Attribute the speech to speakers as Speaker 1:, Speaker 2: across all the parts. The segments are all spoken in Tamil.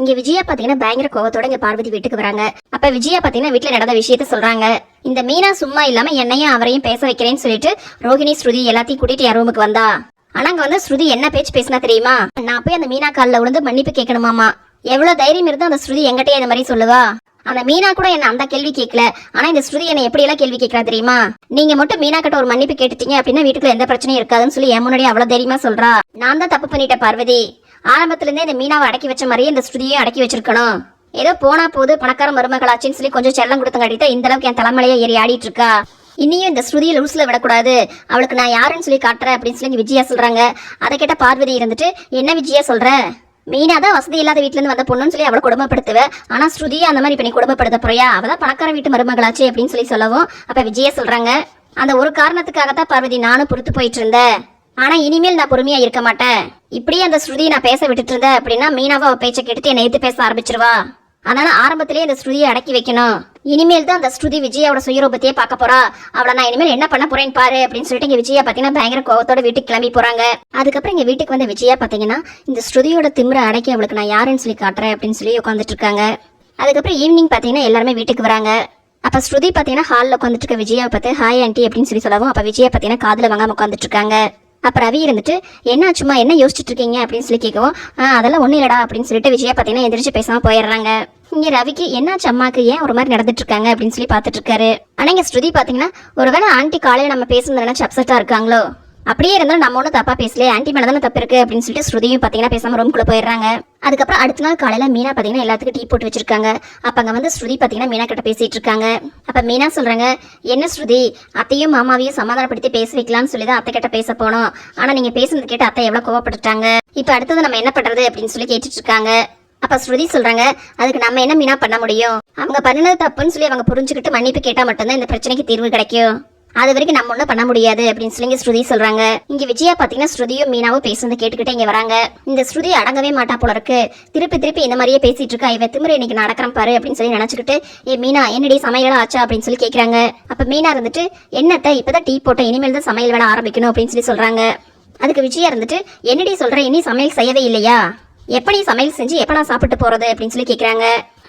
Speaker 1: இங்க விஜயா பாத்தீங்கன்னா பயங்கர கோவத்தோட இங்க பார்வதி வீட்டுக்கு வராங்க. அப்ப விஜயா பாத்தீங்கன்னா வீட்டுல நடந்த விஷயத்த சொல்றாங்க. இந்த மீனா சும்மா இல்லாம என்னையும் அவரையும் பேச வைக்கிறேன்னு சொல்லிட்டு ரோஹிணி ஸ்ருதி எல்லாத்தையும் கூட்டிட்டு என் ரூமுக்கு வந்தா. ஆனா அங்க வந்து ஸ்ருதி என்ன பேச்சு பேசினா தெரியுமா? நான் போய் அந்த மீனா கால்ல விழுந்து மன்னிப்பு கேட்கணுமாமா. எவ்வளவு தைரியம் இருந்தா அந்த ஸ்ருதி எங்கிட்டயே இந்த மாதிரி சொல்லுவா? அந்த மீனா கூட என்ன அந்த கேள்வி கேட்கல. ஆனா இந்த ஸ்ருதி என்ன எப்படி எல்லாம் கேள்வி கேட்கறா தெரியுமா? நீங்க மட்டும் மீனா கிட்ட ஒரு மன்னிப்பு கேட்டுட்டீங்க அப்படின்னா வீட்டுக்குள்ள எந்த பிரச்சனையும் இருக்காதுன்னு சொல்லி என் முன்னாடி அவ்வளவு தைரியமா சொல்றா. நான் தான் தப்பு பண்ணிட்டேன் பார்வதி. ஆரம்பத்துலேருந்தே இந்த மீனாவை அடக்கி வச்ச மாதிரியே இந்த ஸ்ருதியையும் அடக்கி வச்சிருக்கணும். ஏதோ போனா போது பணக்கார மருமகளாச்சின்னு சொல்லி கொஞ்சம் செல்லம் கொடுத்தங்காட்டி தான் இந்த அளவுக்கு என் தலைமலையை ஏறி ஆடிட்டு இருக்கா? இனியும் இந்த ஸ்ருதியை லூஸில் விடக்கூடாது. அவளுக்கு நான் யாருன்னு சொல்லி காட்டுறேன் அப்படின்னு சொல்லி விஜயா சொல்கிறாங்க அதை கேட்ட பார்வதி இருந்துட்டு என்ன விஜயா சொல்கிற மீனா தான் வசதி இல்லாத வீட்டிலேருந்து வந்த பொண்ணுன்னு சொல்லி அவளை குடும்பப்படுத்துவ ஆனால் ஸ்ருதியை அந்த மாதிரி இப்போ நீ குடும்பப்படுத்த போறியா? அவள் தான் பணக்கார வீட்டு மருமகளாச்சு அப்படின்னு சொல்லி சொல்லவும் அப்போ விஜயா சொல்கிறாங்க அந்த ஒரு காரணத்துக்காகத்தான் பார்வதி நானும் பொறுத்து போயிட்டு இருந்தேன். ஆனால் இனிமேல் நான் பொறுமையாக இருக்க மாட்டேன். இப்படியே அந்த ஸ்ருதியை நான் பேச விட்டுட்டு இருந்தேன் அப்படின்னா மீனாவை அவள் பேச்சை கெடுத்து என்னை எடுத்து பேச ஆரம்பிச்சிருவா. அதனால ஆரம்பத்திலேயே இந்த ஸ்ருதியை அடக்கி வைக்கணும். இனிமேல் தான் அந்த ஸ்ருதி விஜயாவோட சுயரூபத்தையே பார்க்க போறா. அவளை நான் இனிமேல் என்ன பண்ண போறேன்னு பாரு அப்படின்னு சொல்லிட்டு இங்க விஜயா பாத்தீங்கன்னா பயங்கர கோவத்தோட வீட்டுக்கு கிளம்பி போறாங்க. அதுக்கப்புறம் இங்க வீட்டுக்கு வந்த விஜயா பாத்தீங்கன்னா இந்த ஸ்ருதியோட திமிர அடக்கி அவளுக்கு நான் யாருன்னு சொல்லி காட்டுறேன் அப்படின்னு சொல்லி உட்காந்துட்டு இருக்காங்க. அதுக்கப்புறம் ஈவினிங் பாத்தீங்கன்னா எல்லாருமே வீட்டுக்கு வராங்க. அப்ப ஸ்ருதி பாத்தீங்கன்னா ஹாலில் உட்காந்துட்டு இருக்க விஜயாவை பார்த்து ஹாய் ஆண்டி அப்படின்னு சொல்லி சொல்லவும் அப்ப விஜயா பாத்தீங்கன்னா காதில் வாங்காம உட்காந்துட்டு இருக்காங்க. அப்போ ரவி இருந்துட்டு என்ன சும்மா என்ன யோசிச்சுட்டு இருக்கீங்க அப்படின்னு சொல்லி கேட்கவும் ஆ அதெல்லாம் ஒன்றும் இல்லடா அப்படின்னு சொல்லிட்டு விஜயா பார்த்தீங்கன்னா எந்திரிச்சு பேசாமல் போயிடுறாங்க. இங்கே ரவிக்கு என்னாச்சு அம்மாக்கு? ஏன் ஒரு மாதிரி நடந்துட்டு இருக்காங்க அப்படின்னு சொல்லி பார்த்துட்டு இருக்காரு ஆனால் இங்கே ஸ்ருதி பார்த்தீங்கன்னா ஒருவேளை ஆண்டி காலையில் நம்ம பேசுனது நினச்சி அப்செட்டாக இருக்காங்களோ? அப்படியே இருந்தாலும் நம்ம ஒன்றும் தப்பாக பேசலையே ஆன்டி மேலே தானே தப்பு இருக்குது அப்படின்னு சொல்லிட்டு ஸ்ருதியும் பார்த்தீங்கன்னா பேசாமல் ரூம்குள்ளே போயிடுறாங்க. அதுக்கப்புறம் அடுத்த நாள் காலையில் மீனா பார்த்தீங்கன்னா எல்லாத்துக்கும் டீ போட்டு வச்சிருக்காங்க. அப்போ அங்கே வந்து ஸ்ருதி பார்த்தீங்கன்னா மீனா கிட்ட பேசிட்டு இருக்காங்க. அப்போ மீனா சொல்கிறாங்க என்ன ஸ்ருதி? அத்தையும் மாமாவையும் சமாதானப்படுத்தி பேச வைக்கலாம்னு சொல்லி தான் அத்தை கிட்ட பேச போனோம். ஆனால் நீங்கள் பேசுனது கேட்டு அத்தை எவ்வளோ கோவப்பட்டுட்டாங்க? இப்போ அடுத்தது நம்ம என்ன பண்ணுறது அப்படின்னு சொல்லி கேட்டுட்டு இருக்காங்க. அப்போ ஸ்ருதி சொல்கிறாங்க அதுக்கு நம்ம என்ன மீனா பண்ண முடியும்? அவங்க பண்ணினது தப்புன்னு சொல்லி அவங்க புரிஞ்சுக்கிட்டு மன்னிப்பு கேட்டால் மட்டும்தான் இந்த பிரச்சனைக்கு தீர்வு கிடைக்கும். அது வரைக்கும் நம்ம ஒன்றும் பண்ண முடியாது அப்படின்னு சொல்லி ஸ்ருதி சொல்றாங்க. இங்க விஜயா பாத்தீங்கன்னா ஸ்ருதியும் மீனாவும் பேசுறது கேட்டுக்கிட்டே இங்க வராங்க. இந்த ஸ்ருதி அடங்கவே மாட்டா போல இருக்கு. திருப்பி திருப்பி இந்த மாதிரியே பேசிட்டு இருக்கா. இவ திமிர இன்னைக்கு நடக்கிறேன் பாரு அப்படின்னு சொல்லி நினைச்சுக்கிட்டு ஏ மீனா என்னடி சமையலா ஆச்சா? அப்படின்னு சொல்லி கேக்குறாங்க. அப்ப மீனா இருந்துட்டு என்னத்த இப்பதான் டீ போட்டேன் இனிமேல் தான் சமையல் வேலை ஆரம்பிக்கணும் அப்படின்னு சொல்லி சொல்றாங்க. அதுக்கு விஜயா இருந்துட்டு என்னடி சொல்ற இனி சமையல் செய்யவே இல்லையா? எப்ப நீ சமையல் செஞ்சு எப்போ நான் சாப்பிட்டு போறது? அப்படின்னு சொல்லி கேக்குறாங்க.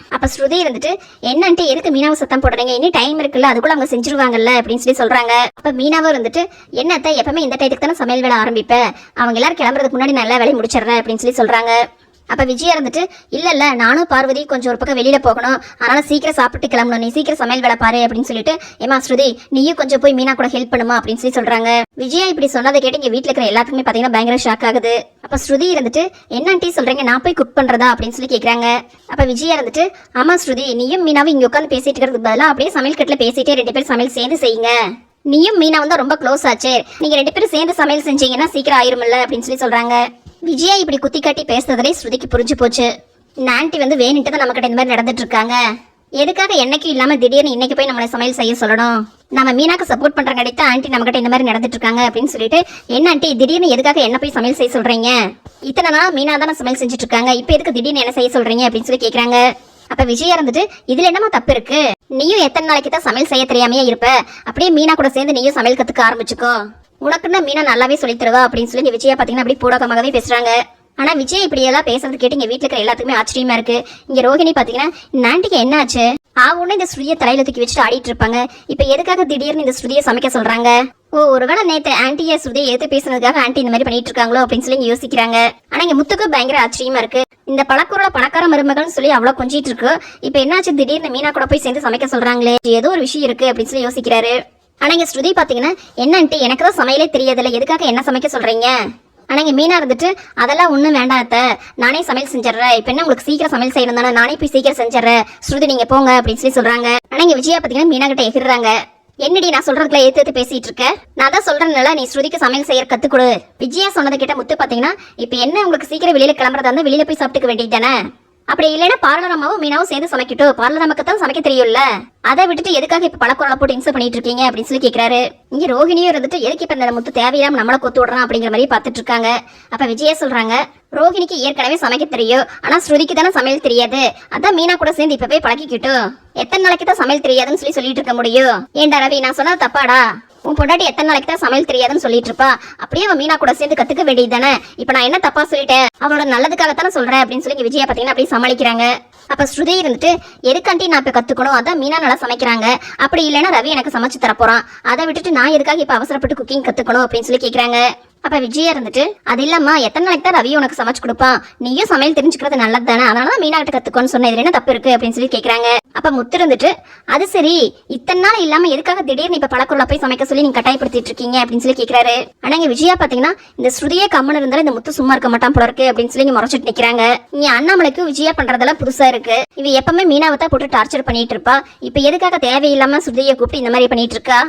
Speaker 1: அப்போ ஸ்ருதி இருந்துட்டு என்னன்ட்டு எதுக்கு மீனாவை சத்தம் போடுறீங்க? இனி டைம் இருக்குல்ல அதுக்குள்ள அவங்க செஞ்சிருவாங்கல்ல? அப்படின்னு சொல்லி சொல்றாங்க. அப்போ மீனாவும் இருந்துட்டு என்னத்த எப்பவுமே இந்த டைத்துக்கு தானே சமையல் வேலை ஆரம்பிப்பேன் அவங்க எல்லாரும் கிளம்புறதுக்கு முன்னாடி நான் எல்லா வேலையும் முடிச்சிடுறேன் அப்படின்னு சொல்லி சொல்றாங்க. அப்போ விஜயா இருந்துட்டு இல்லை இல்லை நானும் பார்வதி கொஞ்சம் ஒரு பக்கம் வெளியில போகணும். அதனால சீக்கிரம் சாப்பிட்டு கிளம்பணும். நீ சீக்கிரம் சமையல் வேலை பாரு அப்படின்னு சொல்லிட்டு ஏமா ஸ்ருதி நீயும் கொஞ்சம் போய் மீனா கூட ஹெல்ப் பண்ணுமா? அப்படின்னு சொல்லி சொல்றாங்க. விஜயா இப்படி சொன்னதை கேட்டு இங்க வீட்டில் இருக்கிற எல்லாத்துக்குமே பாத்தீங்கன்னா பயங்கர ஷாக் ஆகுது. அப்போ ஸ்ருதி இருந்துட்டு என்ன ஆண்டி சொல்கிறீங்க நான் போய் குக் பண்ணுறதா அப்படின்னு சொல்லி கேட்குறாங்க அப்போ விஜயா இருந்துட்டு ஆமாம் ஸ்ருதி நீயும் மீனாவும் இங்கே உட்காந்து பேசிட்டு இருக்கிறதுக்கு பதிலாக அப்படியே சமையல் கட்டில் பேசிட்டே ரெண்டு பேரும் சமையல் சேர்ந்து செய்யுங்க. நீயும் மீனா வந்து ரொம்ப க்ளோஸ் ஆச்சு. நீங்கள் ரெண்டு பேரும் சேர்ந்து சமையல் செஞ்சீங்கன்னா சீக்கிரம் ஆயிரும்ல? அப்படின்னு சொல்லி சொல்கிறாங்க விஜயா இப்படி குத்தி காட்டி பேசுறதுலே ஸ்ருதிக்கு புரிஞ்சு போச்சு. இந்த ஆண்டி வந்து வேணுட்டு தான் நம்மக்கிட்ட இந்த மாதிரி நடந்துட்டு இருக்காங்க. எதுக்காக என்னைக்கும் இல்லாமல் திடீர்னு இன்னைக்கு போய் நம்மளை சமையல் செய்ய சொல்லணும்? நம்ம மீனாக்கு சப்போர்ட் பண்ற கிடைத்த ஆன்ட்டி நம்மகிட்ட இந்த மாதிரி நடந்துட்டு இருக்காங்க அப்படின்னு சொல்லிட்டு என்ன ஆண்டி திடீர்னு எதுக்காக என்ன போய் சமையல் செய்ய சொல்றீங்க? இத்தனை நாள் மீனா தானே சமையல் செஞ்சுட்டு இருக்காங்க இப்போ எதுக்கு திடீர்னு என்ன செய்ய சொல்றீங்க? அப்படின்னு சொல்லி கேக்குறாங்க. அப்ப விஜயா இருந்துட்டு இதுல என்னமா தப்பு இருக்கு? நீயும் எத்தனை நாளைக்கு தான் சமையல் செய்ய தெரியாமையே இருப்ப. அப்படியே மீனா கூட சேர்ந்து நீயும் சமையல் கத்துக்க ஆரம்பிச்சுக்கோ. உனக்குன்னா மீனா நல்லாவே சொல்லித் தருவா அப்படின்னு சொல்லி இங்க விஜயா பாத்தீங்கன்னா அப்படி பூடகமாகவே பேசுறாங்க. ஆனா விஜய் இப்படி எல்லாம் பேசுறது கேட்டு இங்க வீட்டுல இருக்கிற எல்லாத்துக்குமே ஆச்சரியமா இருக்கு. இங்க ரோஹிணி பாத்தீங்கன்னா இந்த ஆண்டிக்கு என்ன ஆச்சு? ஆவுன்னு இந்த ஸ்ருதியை தலையில தூக்கி வச்சுட்டு ஆடிட்டு இருப்பாங்க. இப்ப எதுக்காக திடீர்னு இந்த ஸ்ருதியை சமைக்க சொல்றாங்க? ஓ ஒருவேளை நேத்து ஆன்டிய ஸ்ருதியை எடுத்து பேசுனதுக்காக ஆன்டி இந்த மாதிரி பண்ணிட்டு இருக்காங்களோ அப்படின்னு சொல்லி இங்க யோசிக்கிறாங்க. ஆனா இங்க முத்துக்கு பயங்கர ஆச்சரியமா இருக்கு. இந்த பழக்கூரோட பணக்கார மருமகள்னு சொல்லி அவ்வளவு கொஞ்சிட்டு இருக்கு. இப்ப என்னாச்சு திடீர்னு மீனா கூட போய் சேர்ந்து சமைக்க சொல்றாங்களே. ஏதோ ஒரு விஷயம் இருக்கு அப்படின்னு சொல்லி யோசிக்கிறாரு. ஆனா இங்க ஸ்ருதி பாத்தீங்கன்னா என்னன்ட்டு எனக்கு தான் சமையலே தெரியாதுல்ல. எதுக்காக என்ன சமைக்க சொல்றீங்க? ஆனால் இங்கே மீனா இருந்துட்டு அதெல்லாம் ஒன்றும் வேண்டாத்த அத்தை. நானே சமையல் செஞ்சிடறேன். இப்போ என்ன உங்களுக்கு சீக்கிரம் சமையல் செய்யணும் தானே? நானே போய் சீக்கிரம் செஞ்சிடறேன். ஸ்ருதி நீங்கள் போங்க அப்படின்னு சொல்லி சொல்கிறாங்க ஆனால் இங்கே விஜயா பார்த்தீங்கன்னா மீனா கிட்ட எகிறாங்க என்னடி நான் சொல்றதுக்குள்ள ஏத்து ஏத்து பேசிட்டு இருக்க? நான் தான் சொல்றேன்ல நீ ஸ்ருதிக்கு சமையல் செய்யற கத்துக்கொடு. விஜயா சொன்னதை கிட்ட முத்து பாத்தீங்கன்னா இப்ப என்ன உங்களுக்கு சீக்கிரம் வெளியில கிளம்புறதா இருந்தா வெளியில போய் சாப்பிட்டுக்க வேண்டியது தானே? அப்படி இல்லைன்னா பார்லர் அம்மாவும் மீனாவும் சேர்ந்து சமைக்கட்டும். பார்லர் தான் சமைக்க தெரியும்ல. அதை விட்டுட்டு எதுக்காக இப்ப பழக்குறல போட்டு இன்சல் பண்ணிட்டு இருக்கீங்க அப்படின்னு சொல்லி கேக்குறாரு. இங்க ரோஹிணியும் இருந்துட்டு எதுக்கு இப்ப இந்த முத்து தேவையில்லாம நம்மள கொத்து விடுறான் அப்படிங்கிற மாதிரி பாத்துட்டு இருக்காங்க. அப்ப விஜயா சொல்றாங்க ரோஹிணிக்கு ஏற்கனவே சமைக்க தெரியும். ஆனா ஸ்ருதிக்கு தானே சமையல் தெரியாது. அதான் மீனா கூட சேர்ந்து இப்ப போய் பழக்கிக்கிட்டும். எத்தனை நாளைக்கு தான் சமையல் தெரியாதுன்னு சொல்லி சொல்லிட்டு இருக்க முடியும்? ஏன்டா ரவி நான் சொன்னது தப்பாடா? உன் பொண்டாட்டி எத்தனை நாளைக்கு தான் சமையல் தெரியாதுன்னு சொல்லிட்டு இருப்பா அப்படியே அவன் மீனா கூட சேர்ந்து கத்துக்க வேண்டியது தானே? இப்போ நான் என்ன தப்பா சொல்லிட்டேன் அவளோட நல்லதுக்காகத்தானே சொல்றேன் அப்படின்னு சொல்லி இங்க விஜயா பார்த்தீங்கன்னா அப்படியே சமாளிக்கிறாங்க. அப்ப ஸ்ருதி இருந்துட்டு எதுக்காண்டி நான் இப்ப கத்துக்கணும்? அதான் மீனா நல்லா சமைக்கிறாங்க. அப்படி இல்லைன்னா ரவி எனக்கு சமைச்சு தரப்போறான். அதை விட்டுட்டு நான் எதுக்காக இப்ப அவசரப்பட்டு குக்கிங் கத்துக்கணும்? அப்படின்னு சொல்லி கேக்குறாங்க. அப்ப விஜயா இருந்துட்டு அது இல்லம்மா எத்தனை நாளைக்கு தான் ரவி உனக்கு சமைச்சு கொடுப்பான்? நீயும் சமையல் தெரிஞ்சுக்கிறது நல்லது தானே? அதனால தான் மீனா கிட்ட கத்துக்கோன்னு சொன்ன இதுல என்ன தப்பு இருக்கு? அப்படின்னு சொல்லி கேக்குறாங்க. அப்ப முத்து இருந்துட்டு அது சரி இத்தனை நாள் இல்லாம எதுக்காக திடீர்னு இப்ப பழக்குள்ள போய் சமைக்க சொல்லி நீங்க கட்டாயப்படுத்திட்டு இருக்கீங்க? அப்படின்னு சொல்லி கேக்குறாரு. ஆனா இங்க விஜயா பாத்தீங்கன்னா இந்த ஸ்ருதியே கம்மன் இருந்தாலும் இந்த முத்து சும்மா இருக்க மாட்டான் போல இருக்கு அப்படின்னு சொல்லி இங்க முறைச்சிட்டு நிக்கிறாங்க. இங்க அண்ணாமலைக்கு விஜயா பண்றதெல்லாம் புதுசா இருக்கு. இவ எப்பவுமே மீனாவை தான் போட்டு டார்ச்சர் பண்ணிட்டு இருப்பா. இப்ப எதுக்காக தேவையில்லாம ஸ்ருதியை கூப்பிட்டு இந்த மாதிரி பண்ணிட்டு இருக்கா?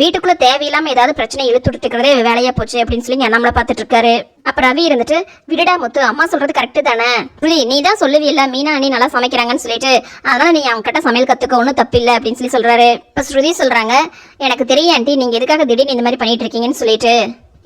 Speaker 1: வீட்டுக்குள்ள தேவையில்லாம ஏதாவது பிரச்சனை இழுத்து வேலையா போச்சு அப்படின்னு சொல்லி இங்க அண்ணாமலை பாத்துட்டு இருக்காரு. அப்ப ரவி இருந்துட்டு விடுடா முத்து அம்மா சொல்றது கரெக்டு தானே? புரி நீ தான் சொல்லுவில்ல மீனா அண்ணி நல்லா சமைக்கிறாங்கன்னு சொல்லிட்டு. அதனால நீ அவங்க கிட்ட சமையல் கத்துக்க ஒன்றும் தப்பில்லை அப்படின்னு சொல்லி சொல்றாரு. இப்ப ஸ்ருதி சொல்றாங்க எனக்கு தெரியும் ஆண்டி நீங்க எதுக்காக திடீர்னு இந்த மாதிரி பண்ணிட்டு இருக்கீங்கன்னு சொல்லிட்டு.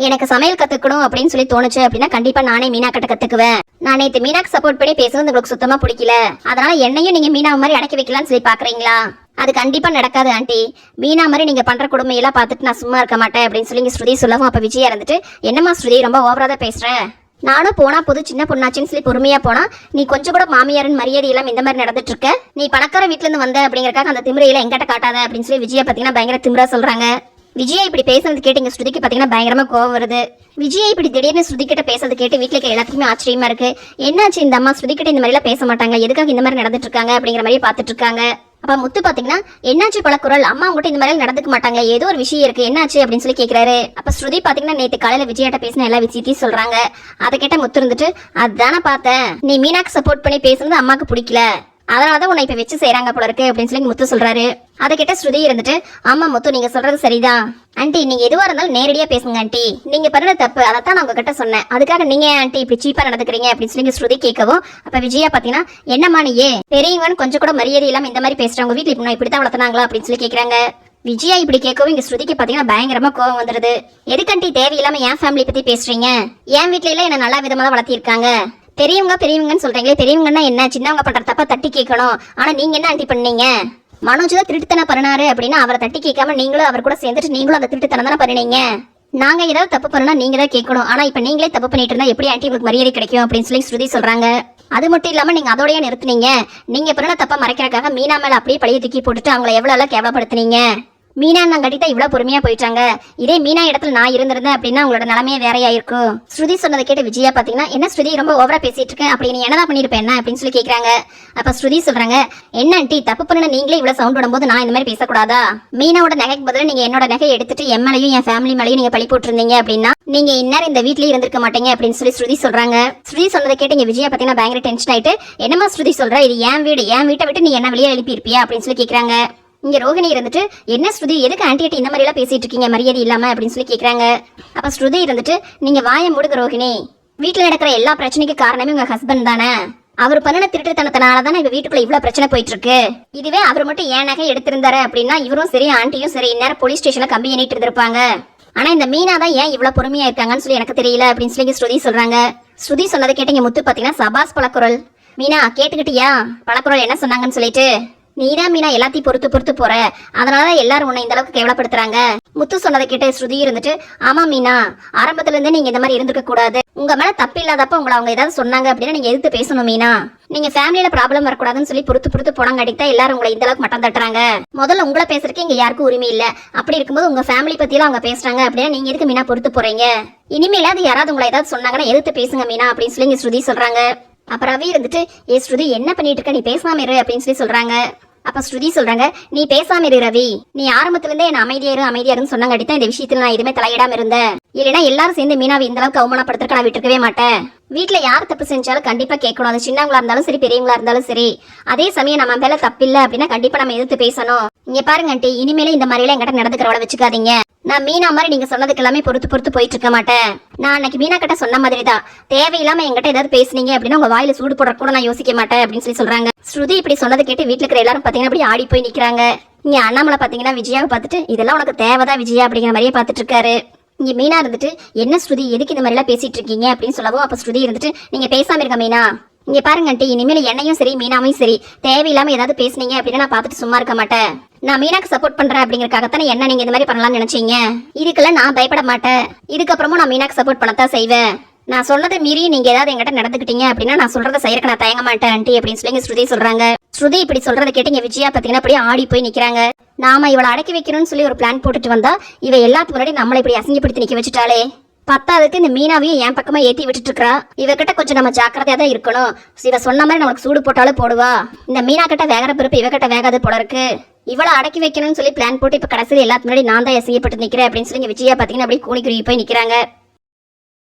Speaker 1: எனக்கு சமையல் கத்துக்கணும் அப்படின்னு சொல்லி தோணுச்சு அப்படின்னா கண்டிப்பா நானே மீனா கிட்ட கத்துக்குவேன். நான் நேற்று மீனாக்கு சப்போர்ட் பண்ணி பேசுறது உங்களுக்கு சுத்தமா பிடிக்கல. அதனால என்னையும் நீங்க மீனா மாதிரி அடக்கி வைக்கலாம்னு சொல்லி பாக்குறீங்களா? அது கண்டிப்பாக நடக்காது ஆண்டி. மீனா மாதிரி நீங்கள் பண்ணுற கொடுமையெல்லாம் பார்த்துட்டு நான் சும்மா இருக்க மாட்டேன் அப்படின்னு சொல்லி ஸ்ருதி சொல்லவும். அப்போ விஜயா இருந்துட்டு என்னம்மா ஸ்ருதி ரொம்ப ஓவராக தான் பேசுகிறேன் நானும் போனால் புது சின்ன பொண்ணாச்சுன்னு சொல்லி பொறுமையாக போனால் நீ கொஞ்சம் கூட மாமியாரின் மரியாதை எல்லாம் இந்த மாதிரி நடந்துட்டு இருக்க? நீ பணக்கார வீட்டிலேருந்து இருந்து வந்த அப்படிங்கறக்காக அந்த திமிரையில எங்கிட்ட காட்டாத? அப்படின்னு சொல்லி விஜயா பார்த்தீங்கன்னா பயங்கர திமிரா சொல்கிறாங்க விஜயா இப்படி பேசுறது கேட்டு இங்கே ஸ்ருதிக்கு பார்த்தீங்கன்னா பயங்கரமா கோவம் வருது. விஜயா இப்படி திடீர்னு ஸ்ருதி கிட்ட பேசுறது கேட்டு வீட்டுல இருக்க எல்லாத்துக்குமே ஆச்சரியமா இருக்கு. என்னாச்சு இந்த அம்மா ஸ்ருதி கிட்ட இந்த மாதிரி எல்லாம் பேச மாட்டாங்க எதுக்காக இந்த மாதிரி நடந்துட்டு இருக்காங்க அப்படிங்கிற மாதிரி பார்த்துட்டு இருக்காங்க. அப்ப முத்து பாத்தீங்கன்னா என்னாச்சு பழக்குரல் அம்மா உங்ககிட்ட இந்த மாதிரி நடந்துக்க மாட்டாங்க ஏதோ ஒரு விஷயம் இருக்கு என்னாச்சு? அப்படின்னு சொல்லி கேக்குறாரு. அப்ப ஸ்ருதி பாத்தீங்கன்னா நேத்து காலையில விஜயாட்ட பேசின எல்லா விஷயத்தையும் சொல்றாங்க. அதை கேட்ட முத்து இருந்துட்டு அதானே பார்த்தேன். நீ மீனாக்கு சப்போர்ட் பண்ணி பேசுனது அம்மாக்கு பிடிக்கல. அதனாலதான் உன்னை இப்போ வச்சு செய்கிறாங்க போல இருக்கு அப்படின்னு சொல்லி முத்து சொல்கிறாரு அதை கேட்ட ஸ்ருதி இருந்துட்டு ஆமாம் முத்து நீங்கள் சொல்கிறது சரிதான். ஆண்டி நீங்கள் எதுவாக இருந்தாலும் நேரடியாக பேசுங்க ஆண்டி. நீங்கள் பண்ண தப்பு அதை தான் நான் உங்ககிட்ட சொன்னேன். அதுக்காக நீங்கள் ஆண்டி இப்படி சீப்பாக நடந்துக்கிறீங்க? அப்படின்னு சொல்லி ஸ்ருதி கேட்கவும் அப்போ விஜயா பார்த்தீங்கன்னா என்னம்மா நீயே பெரியவன் கொஞ்சம் கூட மரியாதை இல்லாமல் இந்த மாதிரி பேசுகிறவங்க வீட்டில் இப்போ இப்படி தான் வளர்த்துனாங்களா? அப்படின்னு சொல்லி கேட்குறாங்க விஜயா இப்படி கேட்கவும் இங்க ஸ்ருதிக்கு பாத்தீங்கன்னா பயங்கரமா கோவம் வந்துருது எதுக்கண்டி தேவையில்லாம என் ஃபேமிலி பத்தி பேசுறீங்க? என் வீட்ல எல்லாம் என்ன நல்லா விதமா தான் வளர்த்திருக்காங்க பெரியவங்க பெரியவங்கன்னு சொல்கிறீங்களே பெரியவங்கன்னா என்ன? சின்னவங்க பண்ணுற தப்பா தட்டி கேட்கணும். ஆனால் நீங்கள் என்ன ஆண்டி பண்ணீங்க? மனோஜ் தான் திருட்டுத்தனம் பண்ணினாரு அப்படின்னா அவரை தட்டி கேட்காம நீங்களும் அவர் கூட சேர்ந்துட்டு நீங்களும் அந்த திருட்டுத்தனம் தானே பண்ணினீங்க? நாங்க ஏதாவது தப்பு பண்ணா நீங்க தான் கேட்கணும். ஆனா இப்ப நீங்களே தப்பு பண்ணிட்டு இருந்தா எப்படி ஆண்டி உங்களுக்கு மரியாதை கிடைக்கும் அப்படின்னு சொல்லி ஸ்ருதி சொல்றாங்க. அது மட்டும் இல்லாம நீங்க அதோடய நிறுத்துனீங்க. நீங்க பண்ண தப்பா மறைக்கிறக்காக மீனா மேல அப்படியே பழைய தூக்கி போட்டுட்டு அவங்கள எவ்வளவு எல்லாம் கேவலப்படுத்துனீங்க? மீனா நாங்கட்டி தான் பொறுமையா போயிட்டாங்க. இதே மீனா இடத்துல நான் இருந்திருந்தேன் அப்படின்னா உங்களோட நிலமையே வேறையா இருக்கும் ஸ்ருதி சொன்னதை கேட்டு விஜயா பாத்தீங்கன்னா என்ன ஸ்ருதி ரொம்ப ஓவரா பேசிட்டு இருக்கேன் அப்படி நீ என்னதான் பண்ணிருப்பேன் என்ன? அப்படின்னு சொல்லி கேட்குறாங்க அப்ப ஸ்ருதி சொல்றாங்க என்ன ஆண்டி தப்பு பண்ண நீங்களே இவ்வளோ சவுண்ட் விடும்போது நான் இந்த மாதிரி பேசக்கூடாதா? மீனாவோட நகைக்கு பதிலா நீங்க என்னோட நகை எடுத்துட்டு என் மேலையும் என் ஃபேமிலி மேலையும் நீங்க பழி போட்டிருந்தீங்க அப்படின்னா நீங்க இந்நேரம் இந்த வீட்லயே இருந்திருக்க மாட்டீங்க அப்படின்னு சொல்லி ஸ்ருதி சொல்றாங்க. ஸ்ருதி சொன்னதை கேட்டு இங்க விஜயா பாத்தீங்கன்னா பயங்கர டென்ஷன் ஆயிட்டு என்னமா ஸ்ருதி சொல்ற? இது என் வீடு என் வீட்டை விட்டு நீ என்ன வெளியே எழுப்பியிருப்பியா? அப்படின்னு சொல்லி கேக்குறாங்க. இங்க ரோகிணி இருந்துட்டு என்ன ஸ்ருதி எதுக்கு ஆன்டிகிட்ட இந்த மாதிரிலாம் பேசிட்டு இருக்கீங்க? மரியாதை இல்லாம அப்படின்னு சொல்லி கேட்குறாங்க அப்போ ஸ்ருதி இருந்துட்டு நீங்க வாயம் முடுங்க ரோகிணி. வீட்டில் நடக்கிற எல்லா பிரச்சனைக்கும் காரணமே உங்க ஹஸ்பண்ட் தானே. அவர் பண்ணின திருட்டுத்தனத்தினால தானே இப்போ வீட்டுக்குள்ள இவ்வளோ பிரச்சனை போயிட்டு இருக்கு இதுவே அவர் மட்டும் ஏன் நகை எடுத்திருந்தாரு அப்படின்னா இவரும் சரி ஆண்டியும் சரி இந்நேரம் போலீஸ் ஸ்டேஷனில் கம்பி எண்ணிட்டு இருந்திருப்பாங்க. ஆனால் இந்த மீனா தான் ஏன் இவ்வளோ பொறுமையாக இருக்காங்கன்னு சொல்லி எனக்கு தெரியல அப்படின்னு சொல்லி ஸ்ருதி சொல்கிறாங்க ஸ்ருதி சொன்னதை கேட்டீங்க முத்து பார்த்தீங்கன்னா சபாஸ் பழக்குரல். மீனா கேட்டுக்கிட்டியா? பழக்குரல் என்ன சொன்னாங்கன்னு சொல்லிட்டு. நீதான் மீனா எல்லாத்தையும் பொறுத்து பொறுத்து போற. அதனால எல்லாரும் உன்னை இந்த அளவுக்கு கேவலப்படுத்துறாங்க. முத்து சொன்னதை கேட்ட ஸ்ருதி இருந்துட்டு ஆமா மீனா ஆரம்பத்துல இருந்தே நீங்க இந்த மாதிரி இருந்திருக்க கூடாது. உங்க மேல தப்பு இல்லாதப்ப உங்களை அவங்க ஏதாவது சொன்னாங்க அப்படின்னா நீங்க எதிர்த்து பேசணும் மீனா. நீங்க ஃபேமிலியில ப்ராப்ளம் வரக்கூடாதுன்னு சொல்லி பொறுத்து பொறுத்து போனாங்க தான் எல்லாரும் உங்களை இந்த அளவுக்கு மட்டம் தட்டுறாங்க. முதல்ல உங்களை பேசுறதுக்கு இங்க யாருக்கும் உரிமை இல்ல. அப்படி இருக்கும்போது உங்க ஃபேமிலி பத்தியெல்லாம் அவங்க பேசுறாங்க அப்படின்னா நீங்க எதுக்கு மீனா பொறுத்து போறீங்க? இனிமேல அது யாராவது உங்களை ஏதாவது சொன்னாங்கன்னா எதிர்த்து பேசுங்க மீனா அப்படின்னு சொல்லி இங்க ஸ்ருதி சொல்றாங்க. அப்புறம் ரவி இருந்துட்டு ஏ ஸ்ருதி என்ன பண்ணிட்டு இருக்க? நீ பேசாம இரு அப்படின்னு சொல்லி சொல்றாங்க. அப்ப ஸ்ருதி சொல்றாங்க நீ பேசாம இரு ரவி. நீ ஆரம்பத்துல இருந்தே என்ன அமைதியா இரு அமைதியா இருன்னு தான் இந்த விஷயத்துல நான் எதுவுமே தலையிடாம இருந்தேன். இல்லைன்னா எல்லாரும் சேர்ந்து மீனாவை இந்த அளவுக்கு அவமானப்படுத்துறதுக்கு நான் விட்டுருக்கவே மாட்டேன். வீட்ல யார் தப்பு செஞ்சாலும் கண்டிப்பா கேட்கணும். அது சின்னவங்களா இருந்தாலும் சரி பெரியவங்களா இருந்தாலும் சரி. அதே சமயம் நம்ம மேல தப்பு இல்ல அப்படின்னா கண்டிப்பா நம்ம எதிர்த்து பேசணும். இங்க பாருங்க ஆண்டி. இனிமேல இந்த மாதிரி எல்லாம் என்கிட்ட நடந்துக்கிறவள வச்சுக்காதீங்க. நான் மீனா மாதிரி நீங்க சொன்னதுக்கு எல்லாமே பொறுத்து பொறுத்து போயிட்டு இருக்க மாட்டேன். நான் அன்னைக்கு மீனா கிட்ட சொன்ன மாதிரி தான் தேவையில்லாம எங்கிட்ட ஏதாவது பேசுனீங்க அப்படின்னா உங்க வாயில சூடு போடுற கூட நான் யோசிக்க மாட்டேன் அப்படின்னு சொல்லி சொல்றாங்க. ஸ்ருதி இப்படி சொன்னதை கேட்டு வீட்டுல இருக்கிற எல்லாரும் பாத்தீங்கன்னா அப்படி ஆடி போய் நிக்கிறாங்க. இங்க அண்ணாமலை பாத்தீங்கன்னா விஜயாவை பார்த்துட்டு இதெல்லாம் உனக்கு தேவைதான் விஜயா அப்படிங்கிற மாதிரியே பாத்துட்டு இருக்காரு. இங்க மீனா இருந்துட்டு என்ன ஸ்ருதி எதுக்கு இந்த மாதிரிலாம் பேசிட்டு இருக்கீங்க? அப்படின்னு சொல்லவும் அப்ப ஸ்ருதி இருந்துட்டு நீங்க பேசாம இருக்க மீனா. இங்க பாருங்க ஆண்டி இனிமேல் என்னையும் சரி மீனாவையும் சரி. தேவையில்லாம ஏதாவது பேசுனீங்க அப்படின்னா நான் பார்த்துட்டு சும்மா இருக்க மாட்டேன். நான் மீனாக்கு சப்போர்ட் பண்றேன் அப்படிங்கறக்காகத்தானே என்ன நீங்க இந்த மாதிரி பண்ணலாம்னு நினைச்சீங்க? இதுக்கெல்லாம் நான் பயப்பட மாட்டேன். இதுக்கப்புறமும் நான் மீனாக்கு சப்போர்ட் பண்ணத்தான் செய்வேன். நான் சொன்னதை மீறி நீங்க ஏதாவது எங்கிட்ட நடந்துக்கிட்டீங்க அப்படின்னா நான் சொல்றதை செய்யறக்கு நான் தயங்க மாட்டேன் ஆண்டி அப்படின்னு சொல்லி ஸ்ருதி சொல்றாங்க. ஸ்ருதி இப்படி சொல்றதை கேட்டு இங்க விஜயா பாத்தீங்கன்னா அப்படியே ஆடி போய் நிக்கிறாங்க. நாம இவளை அடக்கி வைக்கணும்னு சொல்லி ஒரு பிளான் போட்டுட்டு வந்தா இவ எல்லாத்துக்கு முன்னாடி நம்மளை இப்படி அசிங்கப்படுத்தி நிக்க வச்சுட்டாலே பத்தாவதுக்கு இந்த மீனாவையும் என் பக்கமா ஏத்தி விட்டுட்டு இருக்கா இவகிட்ட கொஞ்சம் நம்ம ஜாக்கிரதையா தான் இருக்கணும். இவ சொன்ன மாதிரி நமக்கு சூடு போட்டாலும் போடுவா. இந்த மீனா கிட்ட வேகிற பிறப்பு இவகிட்ட வேகாது போல இருக்கு. இவ்வளவு அடக்கி வைக்கணும்னு சொல்லி பிளான் போட்டு இப்ப கடைசியில் எல்லாத்து முன்னாடி நான் தான் எசையப்பட்டு நிக்கிறேன் அப்படின்னு சொல்லி இங்க விஜயா பாத்தீங்கன்னா அப்படியே கூணி குருவி போய் நிக்கிறாங்க.